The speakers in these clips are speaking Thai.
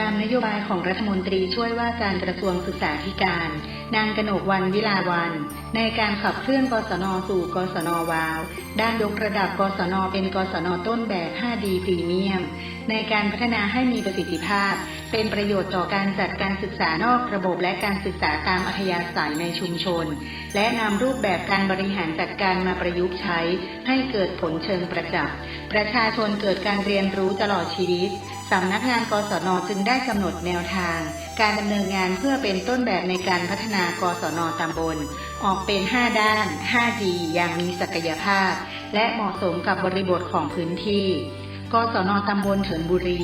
ตามนโยบายของรัฐมนตรีช่วยว่าการกระทรวงศึกษาธิการ นางกนกวันวิลาวัน ในการขับเคลื่อนกศนสู่กศนวาว ด้านยกระดับกศนเป็นกศนต้นแบบ 5D พรีเมียม ในการพัฒนาให้มีประสิทธิภาพ เป็นประโยชน์ต่อการจัดการศึกษานอกระบบและการศึกษาตามอัธยาศัยในชุมชน และนำรูปแบบการบริหารจัดการมาประยุกต์ใช้ ให้เกิดผลเชิงประจักษ์ประชาชนเกิดการเรียนรู้ตลอดชีวิต สำนักงานกศนจึงได้กำหนดแนวทาง การดำเนินงานเพื่อเป็นต้นแบบในการพัฒนากศนตำบล ออกเป็น 5 ด้าน 5G อย่างมีศักยภาพ และเหมาะสมกับบริบทของพื้นที่ กศนตำบลเถินบุรี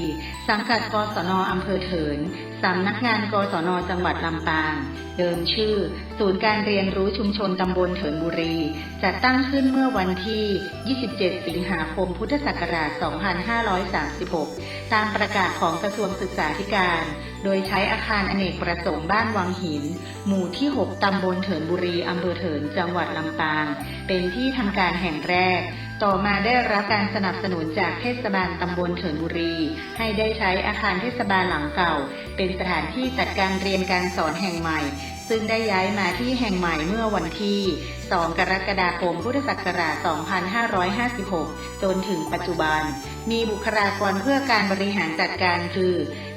สังกัดกศนอำเภอเถิน สำนักงานกศนจังหวัดลำปาง เดิมชื่อ ศูนย์การเรียนรู้ชุมชนตำบลเถินบุรี จัดตั้งขึ้นเมื่อวันที่ 27 สิงหาคม พุทธศักราช 2536 ตามประกาศของกระทรวงศึกษาธิการ โดยใช้อาคารอเนกประสงค์บ้านวังหิน หมู่ที่ 6 ตำบลเถินบุรี อำเภอเถิน จังหวัดลำปาง เป็นที่ทำการแห่งแรก ต่อมาได้รับการสนับสนุนจากเทศบาลตำบลเถินบุรี ให้ได้ใช้อาคารเทศบาลหลังเก่า เป็นสถานที่จัดการเรียนการสอนแห่งใหม่ ซึ่งได้ย้ายมาที่แห่งใหม่เมื่อวันที่ 2 กรกฎาคม พุทธศักราช 2556 จนถึงปัจจุบัน มีบุคลากรเพื่อการบริหารจัดการคือ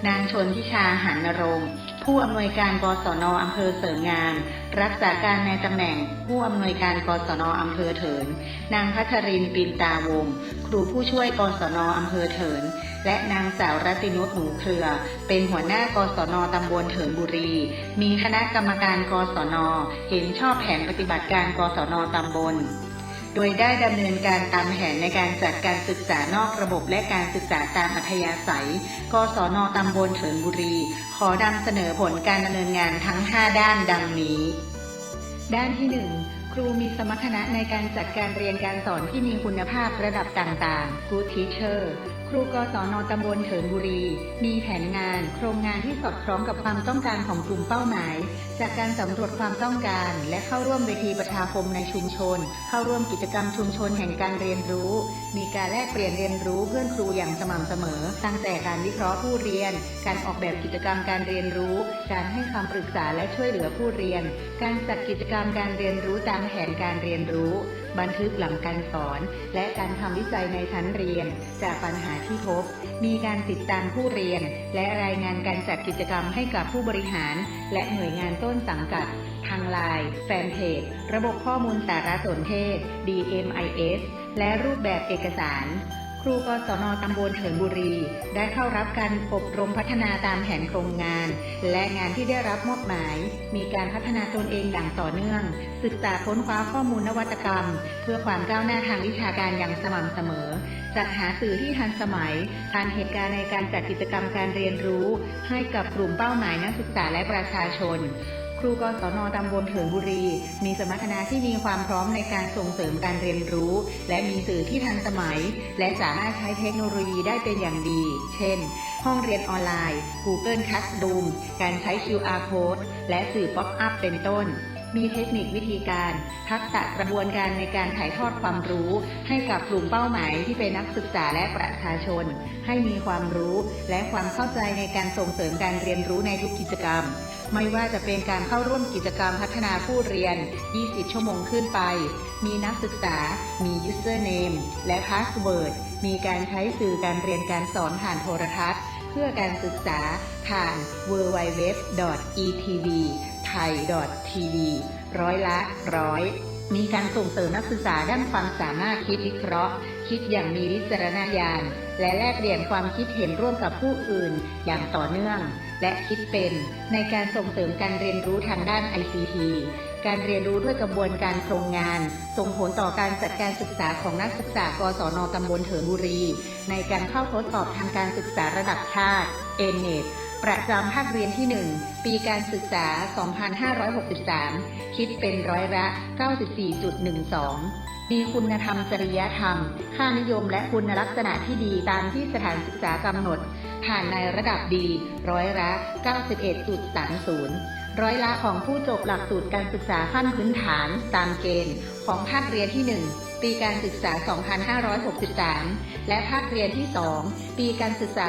นางชนทิชาหันนรงผู้อำนวยการกศนอำเภอเสริมงาม รักษาการในตำแหน่ง ผู้อำนวยการกศนอำเภอเถิน นางพัชรินปินตาวง ครูผู้ช่วยกศนอำเภอเถิน และนางสาวรัตินุชหนูเครือ เป็นหัวหน้ากศนตำบลเถินบุรี มีคณะกรรมการกศน เห็นชอบแผนปฏิบัติการกศนตำบลโดยได้ดำเนินการตามแผนในการจัดการศึกษานอกระบบและการศึกษาตามอัธยาศัย กศนตำบลเถินบุรี ขอนำเสนอผลการดำเนินงานทั้ง 5 ด้านดังนี้ ด้านที่ 1 รูมีสมรรถนะในการจัดการเรียนการสอนที่มีคุณภาพระดับต่างๆ Good Teacher ครูกศนตำบลเถินบุรี มีแผนงาน โครงงานที่สอดคล้องกับความต้องการของกลุ่มเป้าหมาย จากการสำรวจความต้องการ และเข้าร่วมเวทีประชาคมในชุมชน เข้าร่วมกิจกรรมชุมชนแห่งการเรียนรู้ มีการแลกเปลี่ยนเรียนรู้เพื่อนครูอย่างสม่ำเสมอ ตั้งแต่การวิเคราะห์ผู้เรียน การออกแบบกิจกรรมการเรียนรู้ การให้คำปรึกษาและช่วยเหลือผู้เรียน การจัดกิจกรรมการเรียนรู้ตามแผนการเรียนรู้ บันทึกหลังการสอน และการทำวิจัยในชั้นเรียน จากปัญหาที่พบ มีการติดตามผู้เรียน และรายงานการจัดกิจกรรมให้กับผู้บริหาร และหน่วยงานต้น้นสังกัด ทางไลน์แฟนเพจ ระบบข้อมูลสารสนเทศ DMIS และรูปแบบเอกสาร ครูกศนตำบลเถินบุรี ได้เข้ารับการอบรมพัฒนาตามแผนโครงงาน และงานที่ได้รับมอบหมาย มีการพัฒนาตนเองอย่างต่อเนื่อง ศึกษาค้นคว้าข้อมูลนวัตกรรม เพื่อความก้าวหน้าทางวิชาการอย่างสม่ำเสมอ จัดหาสื่อที่ทันสมัยทันเหตุการณ์ในการจัดกิจกรรมการเรียนรู้ ให้กับกลุ่มเป้าหมายนักศึกษาและประชาชน ครูกศนตำบลเถินบุรี มีสมรรถนะที่มีความพร้อมในการส่งเสริมการเรียนรู้ และมีสื่อที่ทันสมัย และสามารถใช้เทคโนโลยีได้เป็นอย่างดี เช่น ห้องเรียนออนไลน์ Google Classroom การใช้ QR Code และสื่อ Pop-up เป็นต้น มีเทคนิควิธีการ ทักษะกระบวนการในการถ่ายทอดความรู้ ให้กับกลุ่มเป้าหมายที่เป็นนักศึกษาและประชาชน ให้มีความรู้และความเข้าใจในการส่งเสริมการเรียนรู้ในทุกกิจกรรม ไม่ว่าจะเป็นการเข้าร่วมกิจกรรมพัฒนาผู้เรียน 20 ชั่วโมงขึ้นไป มีนักศึกษา มี username และ password มีการใช้สื่อการเรียนการสอนผ่านโทรทัศน์ เพื่อการศึกษาผ่าน www.etv.thai.tv ร้อยละร้อยมีการส่งเสริมนักศึกษาด้านความสามารถคิดวิเคราะห์ คิดอย่างมีวิจารณญาณ และแลกเปลี่ยนความคิดเห็นร่วมกับผู้อื่นอย่างต่อเนื่อง และคิดเป็นในการส่งเสริมการเรียนรู้ทางด้าน ICT การเรียนรู้ด้วยกระบวนการโครงงาน ส่งผลต่อการจัดการศึกษาของนักศึกษากศนตำบลเถินบุรี ในการเข้าทดสอบทางการศึกษาระดับชาติ n n e t ประจำภาคเรียนที่ 1 ปีการศึกษา 2563 คิดเป็นร้อยละ 94.12 มีคุณธรรมจริยธรรม ค่านิยมและคุณลักษณะที่ดีตามที่สถานศึกษากำหนด ผ่านในระดับดีร้อยละ 91.30ร้อยละของผู้จบหลักสูตรการศึกษาขั้นพื้นฐานตามเกณฑ์ของภาคเรียนที่ ปีการศึกษา 2563 และภาคเรียนที่ 2 ปีการศึกษา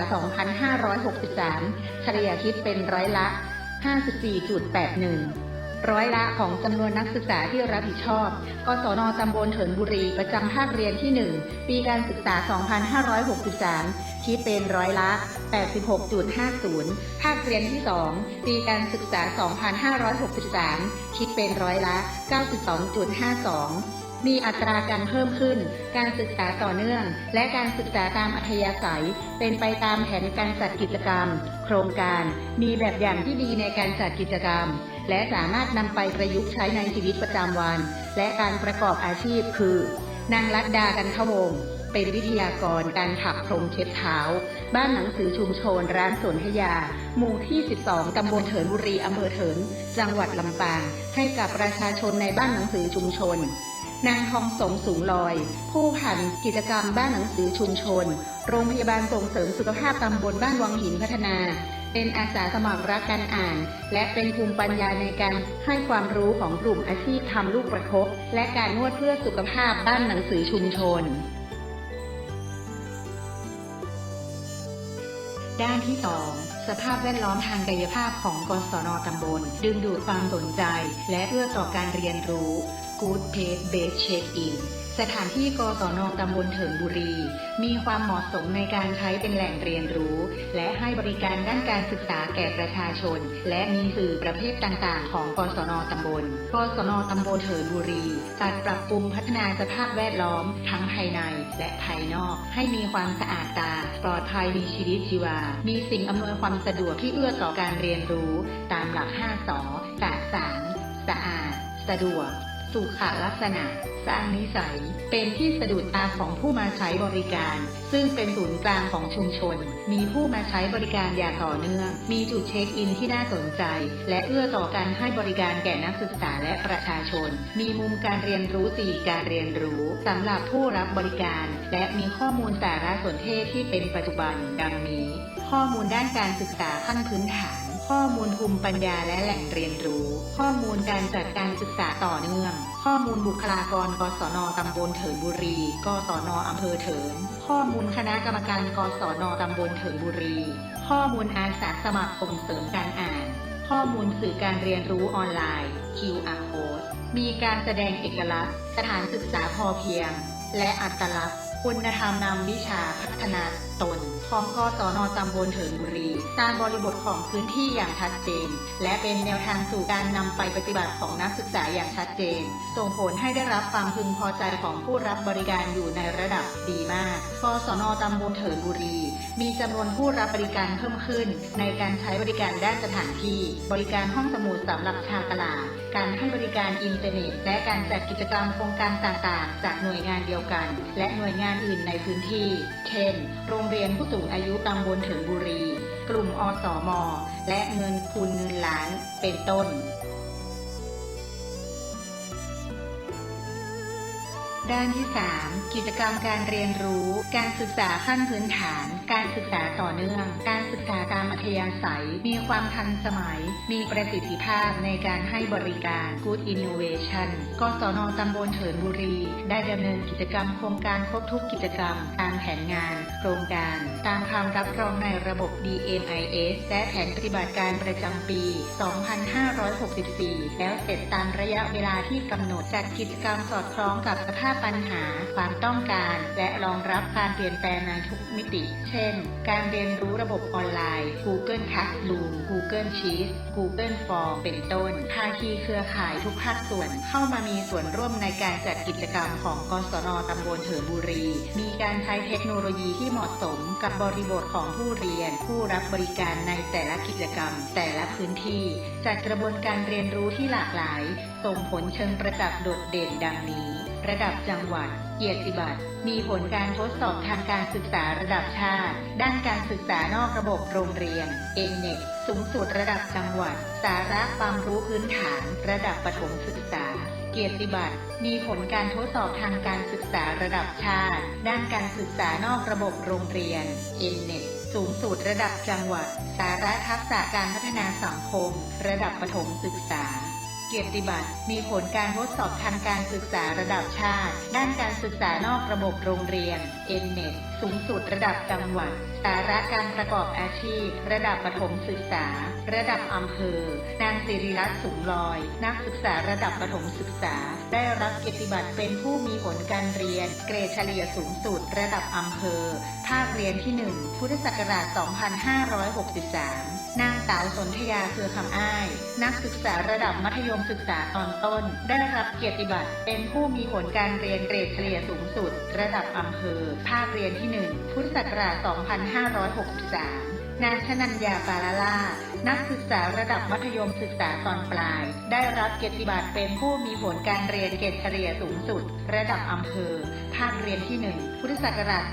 2563 เฉลี่ยคิดเป็นร้อยละ 54.81 ร้อยละของจำนวนนักศึกษาที่รับผิดชอบ กศนตำบลเถินบุรีประจำภาคเรียนที่ 1 ปีการศึกษา 2563 คิดเป็นร้อยละ 86.50 ภาคเรียนที่ 2 ปีการศึกษา 2563 คิดเป็นร้อยละ 92.52 มีอัตราการเพิ่มขึ้น การศึกษาต่อเนื่อง และการศึกษาตามอัธยาศัย เป็นไปตามแผนการจัดกิจกรรม โครงการ มีแบบอย่างที่ดีในการจัดกิจกรรม และสามารถนำไปประยุกต์ใช้ในชีวิตประจำวัน และการประกอบอาชีพคือนางรัตดากันทวง เป็นวิทยากรการถักพรมเช็ดเท้า บ้านหนังสือชุมชนร้านสวนธยา หมู่ที่ 12 ตำบลเถินบุรีอำเภอเถิน จังหวัดลำปาง ให้กับประชาชนในบ้านหนังสือชุมชน นางทองสงสูงลอย ผู้ผ่านกิจกรรมบ้านหนังสือชุมชน โรงพยาบาลส่งเสริมสุขภาพตำบลบ้านวังหินพัฒนา เป็นอาสาสมัครรักการอ่าน และเป็นภูมิปัญญาในการให้ความรู้ของกลุ่มอาชีพทำลูกประคบ และการนวดเพื่อสุขภาพบ้านหนังสือชุมชน ด้านที่2สภาพแวดล้อมทางกายภาพของกศนตำบล ดึงดูดความสนใจ และเอื้อต่อการเรียนรู้ Good Place Based Check-in สถานที่กศนตำบลเถินบุรี มีความเหมาะสมในการใช้เป็นแหล่งเรียนรู้ และให้บริการด้านการศึกษาแก่ประชาชน และมีสื่อประเภทต่างๆ ของกศนตำบล กศนตำบลเถินบุรี จัดปรับปรุงพัฒนาสภาพแวดล้อม ทั้งภายในและภายนอก ให้มีความสะอาดตา ปลอดภัยมีชีวิตชีวา มีสิ่งอำนวยความสะดวกที่เอื้อต่อการเรียนรู้ ตามหลัก 5สอสะสางสะอาด สะดวก สุขลักษณะ สร้างนิสัย เป็นที่สะดุดตาของผู้มาใช้บริการ ซึ่งเป็นศูนย์กลางของชุมชน มีผู้มาใช้บริการอย่างต่อเนื่อง มีจุดเช็คอินที่น่าสนใจ และเอื้อต่อการให้บริการแก่นักศึกษาและประชาชน มีมุมการเรียนรู้สี่การเรียนรู้สำหรับผู้รับบริการ และมีข้อมูลสารสนเทศที่เป็นปัจจุบันดังนี้ ข้อมูลด้านการศึกษาขั้นพื้นฐาน ข้อมูลภูมิปัญญาและแหล่งเรียนรู้ ข้อมูลการจัดการศึกษาต่อเนื่อง ข้อมูลบุคลากรกศนตำบลเถินบุรี กศนอำเภอเถิน ข้อมูลคณะกรรมการกศนตำบลเถินบุรี ข้อมูลอาสาสมัครส่งเสริมการอ่าน ข้อมูลสื่อการเรียนรู้ออนไลน์ QR code มีการแสดงเอกลักษณ์ สถานศึกษาพอเพียง และอัตลักษณ์ คุณธรรมนำวิชาพัฒนาตนของกศนตำบลเถินบุรีตางบริบทของพื้นที่อย่างชัดเจน และเป็นแนวทางสู่การนำไปปฏิบัติของนักศึกษาอย่างชัดเจน ส่งผลให้ได้รับความพึงพอใจของผู้รับบริการอยู่ในระดับดีมากกศนตำบลเถินบุรี มีจำนวนผู้รับบริการเพิ่มขึ้น ในการใช้บริการด้านสถานที่ บริการห้องสมุดสำหรับชาวตลาด การให้บริการอินเทอร์เน็ต และการจัดกิจกรรมโครงการต่างๆ จากหน่วยงานเดียวกัน และหน่วยงานอื่นในพื้นที่ เช่น โรงเรียนผู้สูงอายุตำบลถินบุรี กลุ่มอสมและเงินคูณเงินล้าน เป็นต้น ด้านที่ 3 กิจกรรมการเรียนรู้ การศึกษาขั้นพื้นฐาน การศึกษาต่อเนื่อง การศึกษาตามอัธยาศัย มีความทันสมัย มีประสิทธิภาพในการให้บริการ Good Innovation กศนตำบลเถินบุรี ได้ดำเนินกิจกรรมโครงการครบทุกกิจกรรม ตามแผนงาน โครงการ ตามคำรับรองในระบบ DMIS และแผนปฏิบัติการประจำปี 2564 แล้วเสร็จตามระยะเวลาที่กำหนดจัดกิจกรรมสอดคล้องกับสภาพปัญหา ความต้องการ และรองรับการเปลี่ยนแปลงในทุกมิติ เช่น การเรียนรู้ระบบออนไลน์ Google Classroom Google Sheets Google Form เป็นต้น ภาคีเครือข่ายทุกภาคส่วน เข้ามามีส่วนร่วมในการจัดกิจกรรมของกศนตำบลเถินบุรี มีการใช้เทคโนโลยีที่เหมาะสมกับบริบทของผู้เรียน ผู้รับบริการในแต่ละกิจกรรม แต่ละพื้นที่ จัดกระบวนการเรียนรู้ที่หลากหลาย ส่งผลเชิงประจักษ์โดดเด่นดังนี้ ระดับจังหวัด เกียรติบัตร มีผลการทดสอบทางการศึกษาระดับชาติ ด้านการศึกษานอกระบบโรงเรียน n n e t สูงสุดระดับจังหวัด สาระความรู้พื้นฐาน ระดับประถมศึกษา เกียรติบัตร มีผลการทดสอบทางการศึกษาระดับชาติ ด้านการศึกษานอกระบบโรงเรียน n n e t สูงสุดระดับจังหวัด สาระทักษะการพัฒนาสังคม ระดับประถมศึกษา เกียรติบัตรมีผลการทดสอบทางการศึกษาระดับชาติ ด้านการศึกษานอกระบบโรงเรียน n n e t สูงสุดระดับจังหวัด สาระการประกอบอาชีพ ระดับประถมศึกษา ระดับอำเภอ นางสิริรัตน์สุงลอย นักศึกษาระดับประถมศึกษา ได้รับเกียรติบัตรเป็นผู้มีผลการเรียน เกรดเฉลี่ยสูงสุดระดับอำเภอ ภาคเรียนที่ 1 พุทธศักราช 2563 นางสาวสนธยาเครือคำอ้าย นักศึกษาระดับมัธยมศึกษาตอนต้น ได้รับเกียรติบัตรเป็นผู้มีผลการเรียนเกรดเฉลี่ยสูงสุด ระดับอำเภอ ภาคเรียนที่1พุทธศักราช 2563 นางชนัญญาปาลาล่านักศึกษาระดับมัธยมศึกษาตอนปลาย ได้รับเกียรติบัตรเป็นผู้มีผลการเรียนเกรดเฉลี่ยสูงสุด ระดับอำเภอ ภาคเรียนที่ 1 พุทธศักราช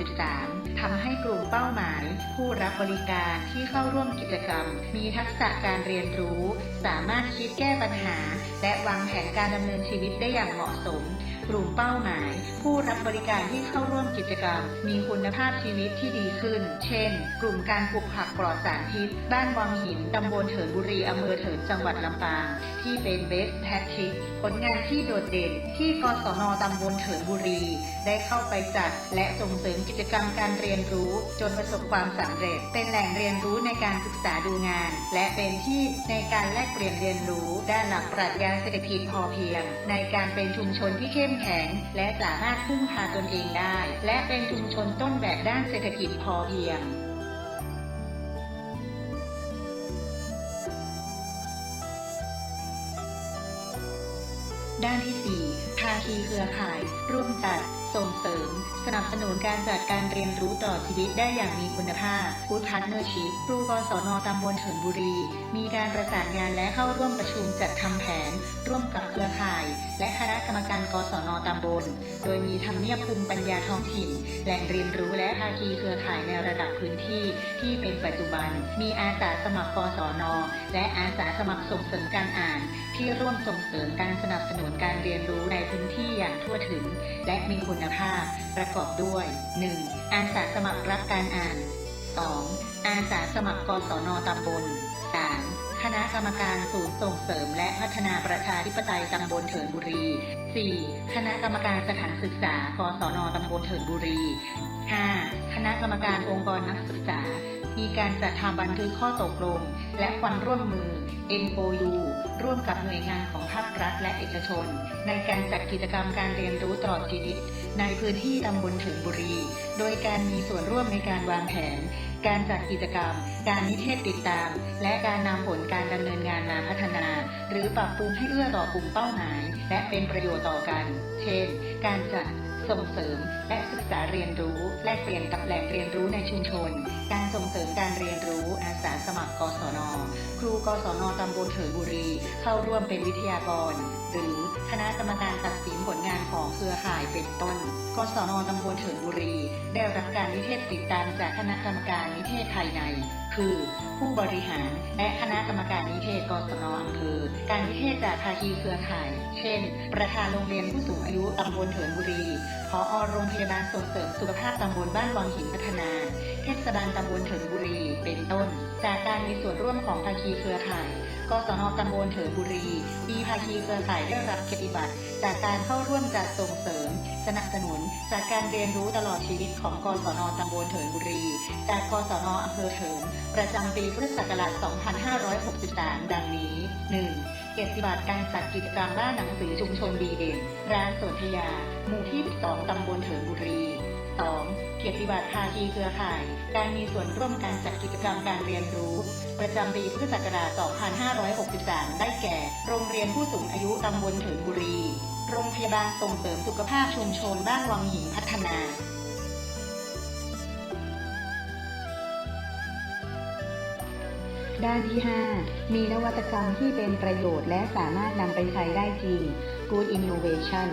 2563ทำให้กลุ่มเป้าหมาย ผู้รับบริการที่เข้าร่วมกิจกรรม มีทักษะการเรียนรู้ สามารถคิดแก้ปัญหา และวางแผนการดำเนินชีวิตได้อย่างเหมาะสม กลุ่มเป้าหมาย ผู้รับบริการที่เข้าร่วมกิจกรรม มีคุณภาพชีวิตที่ดีขึ้น เช่น กลุ่มการปลูกผักปลอดสารพิษ บ้านวังหิน ตำบลเถินบุรี อำเภอเถินจังหวัดลำปาง ที่เป็น Best Practice ผลงานที่โดดเด่น ที่กศนตำบลเถินบุรี ได้เข้าไปจัด และส่งเสริมกิจกรรมการเรียนรู้ จนประสบความสำเร็จ เป็นแหล่งเรียนรู้ในการศึกษาดูงาน และเป็นที่ในการแลกเปลี่ยนเรียนรู้ ด้านหลักปรัชญาเศรษฐกิจพอเพียง ในการเป็นชุมชนที่เข้มแข็ง และสามารถพึ่งพาตนเองได้ และเป็นชุมชนต้นแบบด้านเศรษฐกิจพอเพียงด้านที่ 4 ภาคีเครือข่าย ร่วมจัด ส่งเสริม สนับสนุนการจัดการเรียนรู้ต่อชีวิตได้อย่างมีคุณภาพฟู้ดพาร์ทเนอร์ชิพครูกศนตำบลเถินบุรี มีการประสานงานและเข้าร่วมประชุมจัดทำแผน ร่วมกับเครือข่าย และคณะกรรมการกศนตำบล โดยมีทำเนียบภูมิปัญญาท้องถิ่น แหล่งเรียนรู้และภาคีเครือข่ายในระดับพื้นที่ ที่เป็นปัจจุบัน มีอาสาสมัครกศนและอาสาสมัครส่งเสริมการอ่าน ที่ร่วมส่งเสริมการสนับสนุนการเรียนรู้ในพื้นที่อย่างทั่วถึง และมีคุณภาพ ประกอบด้วย 1. อาสาสมัครรับการอ่าน 2. อาสาสมัครกศนตำบล 3. คณะกรรมการศูนย์ส่งเสริม และพัฒนาประชาธิปไตยตำบลเถินบุรี 4. คณะกรรมการสถานศึกษากศนตำบลเถินบุรี 5. คณะกรรมการองค์กรนักศึกษา มีการจัดทำบันทึกข้อตกลง และความร่วมมือ MOU ร่วมกับหน่วยงานของภาครัฐและเอกชน ในการจัดกิจกรรมการเรียนรู้ตลอดชีวิต ในพื้นที่ตำบลเถินบุรี โดยการมีส่วนร่วมในการวางแผน การจัดกิจกรรม การนิเทศติดตาม และการนำผลการดำเนินงานมาพัฒนา หรือปรับปรุงให้เอื้อต่อกลุ่มเป้าหมาย และเป็นประโยชน์ต่อกัน เช่น การจัด ส่งเสริม และศึกษาเรียนรู้ แลกเปลี่ยนกับแหล่งเรียนรู้ในชุมชน การส่งเสริมการเรียนรู้อาสาสมัครกศน ครูกศนตำบลเถินบุรี เข้าร่วมเป็นวิทยากร หรือคณะกรรมการตัดสินผลงานของเครือข่ายเป็นต้น กศนตำบลเถินบุรี ได้รับการนิเทศติดตามจากคณะกรรมการนิเทศภายใน คือ ผู้บริหาร และคณะกรรมการนิเทศกศนอำเภอ การนิเทศจากภาคีเครือข่าย เช่น ประธานโรงเรียนผู้สูงอายุตำบลเถินบุรีพอโรงพยาบาลส่งเสริมสุขภาพตำบลบ้านวังหินพัฒนา เทศบาลตำบลเถินบุรี เป็นต้น จากการมีส่วนร่วมของภาคีเครือข่าย กศนตำบลเถินบุรี มีภาคีเครือข่ายได้รับเกียรติบัตรจากการเข้าร่วมจัดส่งเสริม สนับสนุนจากการเรียนรู้ตลอดชีวิตของกศนตำบลเถินบุรี จากกศนอำเภอเถินประจำปีพุทธศักราช 2563 ดังนี้ 1. เกียรติบัตรการจัดกิจกรรมบ้านหนังสือชุมชนดีเด่น ร้านสนธยา หมู่ที่ 12 ตำบลเถินบุรี 2. เกียรติบัตรภาคีเครือข่าย การมีส่วนร่วมการจัดกิจกรรมการเรียนรู้ ประจำปีพุทธศักราช 2563 ได้แก่ โรงเรียนผู้สูงอายุตำบลเถินบุรี โรงพยาบาลส่งเสริมสุขภาพชุมชนบ้านวังหินพัฒนาด้านที่ 5 มีนวัตกรรมที่เป็นประโยชน์และสามารถนำไปใช้ได้จริง Good Innovation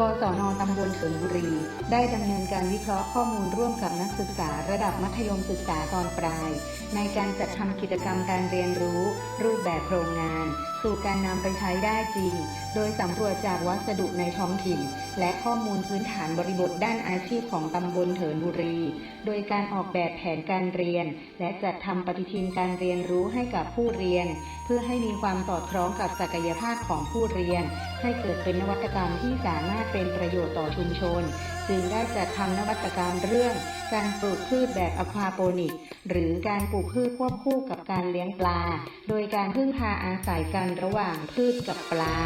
กศนตำบลเถินบุรี ได้ดำเนินการวิเคราะห์ข้อมูลร่วมกับนักศึกษาระดับมัธยมศึกษาตอนปลาย ในการจัดทำกิจกรรมการเรียนรู้ รูปแบบโครงงาน สู่การนำไปใช้ได้จริง โดยสำรวจจากวัสดุในท้องถิ่น และข้อมูลพื้นฐานบริบทด้านอาชีพของตำบลเถินบุรี โดยการออกแบบแผนการเรียน และจัดทำปฏิทินการเรียนรู้ให้กับผู้เรียน เพื่อให้มีความสอดคล้องกับศักยภาพของผู้เรียน ให้เกิดเป็นนวัตกรรมที่สามารถเป็นประโยชน์ต่อชุมชนจึงได้จัดทำนวัตกรรมเรื่องการปลูกพืชแบบอควาโปนิก หรือการปลูกพืชควบคู่กับการเลี้ยงปลา โดยการพึ่งพาอาศัยกันระหว่างพืชกับปลา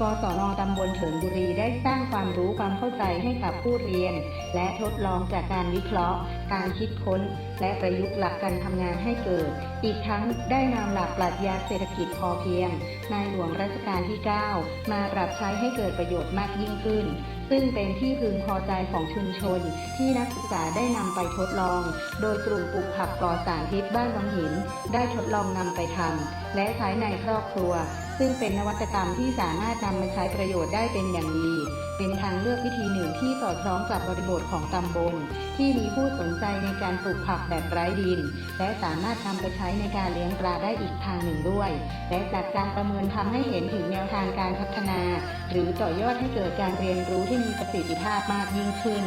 กศนตำบลเถินบุรีได้สร้างความรู้ความเข้าใจให้กับผู้เรียน และทดลองจากการวิเคราะห์ การคิดค้น และประยุกต์หลักการทำงานให้เกิด อีกทั้งได้นำหลักปรัชญาเศรษฐกิจพอเพียงในหลวงรัชกาลที่ 9 มาปรับใช้ให้เกิดประโยชน์มากยิ่งขึ้น ซึ่งเป็นที่พึงพอใจของชุมชน ที่นักศึกษาได้นำไปทดลอง โดยกลุ่มปลูกผักปลอดสารพิษบ้านวังหิน ได้ทดลองนำไปทำและใช้ในครอบครัว ซึ่งเป็นนวัตกรรมที่สามารถนำมาใช้ประโยชน์ได้เป็นอย่างดี เป็นทาง สอดคล้องกับบริบทของตำบล ที่มีผู้สนใจในการปลูกผักแบบไร้ดิน และสามารถนำไปใช้ในการเลี้ยงปลาได้อีกทางหนึ่งด้วย และจากการประเมินทำให้เห็นถึงแนวทางการพัฒนา หรือต่อยอดให้เกิดการเรียนรู้ที่มีประสิทธิภาพมากยิ่งขึ้น